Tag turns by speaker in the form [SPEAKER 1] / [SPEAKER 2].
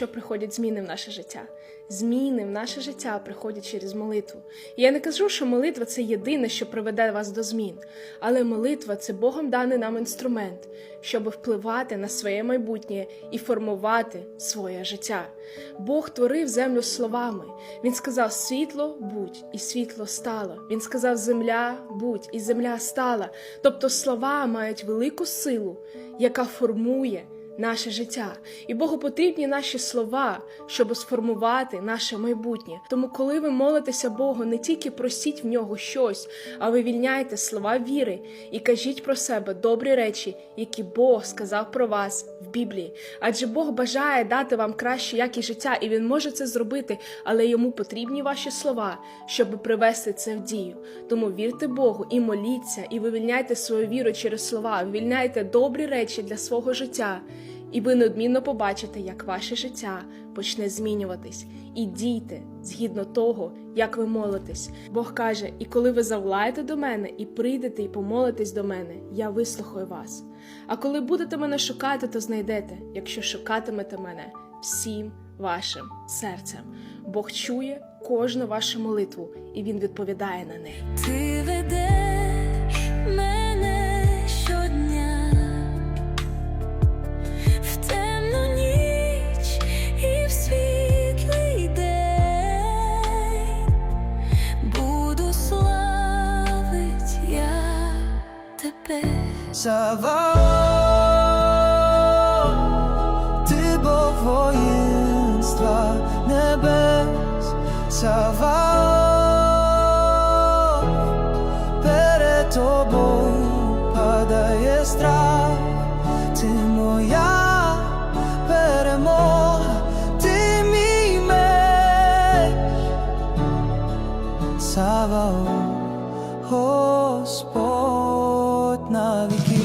[SPEAKER 1] що приходять зміни в наше життя. Зміни в наше життя приходять через молитву. Я не кажу, що молитва це єдине, що приведе вас до змін, але молитва це Богом даний нам інструмент, щоб впливати на своє майбутнє і формувати своє життя. Бог творив землю словами. Він сказав: світло будь, і світло стало. Він сказав: земля будь, і земля стала. Тобто слова мають велику силу, яка формує наше життя. І Богу потрібні наші слова, щоб сформувати наше майбутнє. Тому, коли ви молитеся Богу, не тільки просіть в нього щось, а вивільняйте слова віри і кажіть про себе добрі речі, які Бог сказав про вас в Біблії. Адже Бог бажає дати вам краще якість життя, і Він може це зробити, але йому потрібні ваші слова, щоб привести це в дію. Тому вірте Богу і моліться, і вивільняйте свою віру через слова, вивільняйте добрі речі для свого життя. І ви неодмінно побачите, як ваше життя почне змінюватись, і дійте згідно того, як ви молитесь. Бог каже: і коли ви завлаєте до мене і прийдете і помолитесь до мене, я вислухаю вас. А коли будете мене шукати, то знайдете, якщо шукатимете мене всім вашим серцем. Бог чує кожну вашу молитву, і Він відповідає на неї.
[SPEAKER 2] Тебе.
[SPEAKER 3] Саваоф, ти Бог воїнства небес, Саваоф, перед тобою падає страх, ти моя перемога, ти Господь navigating.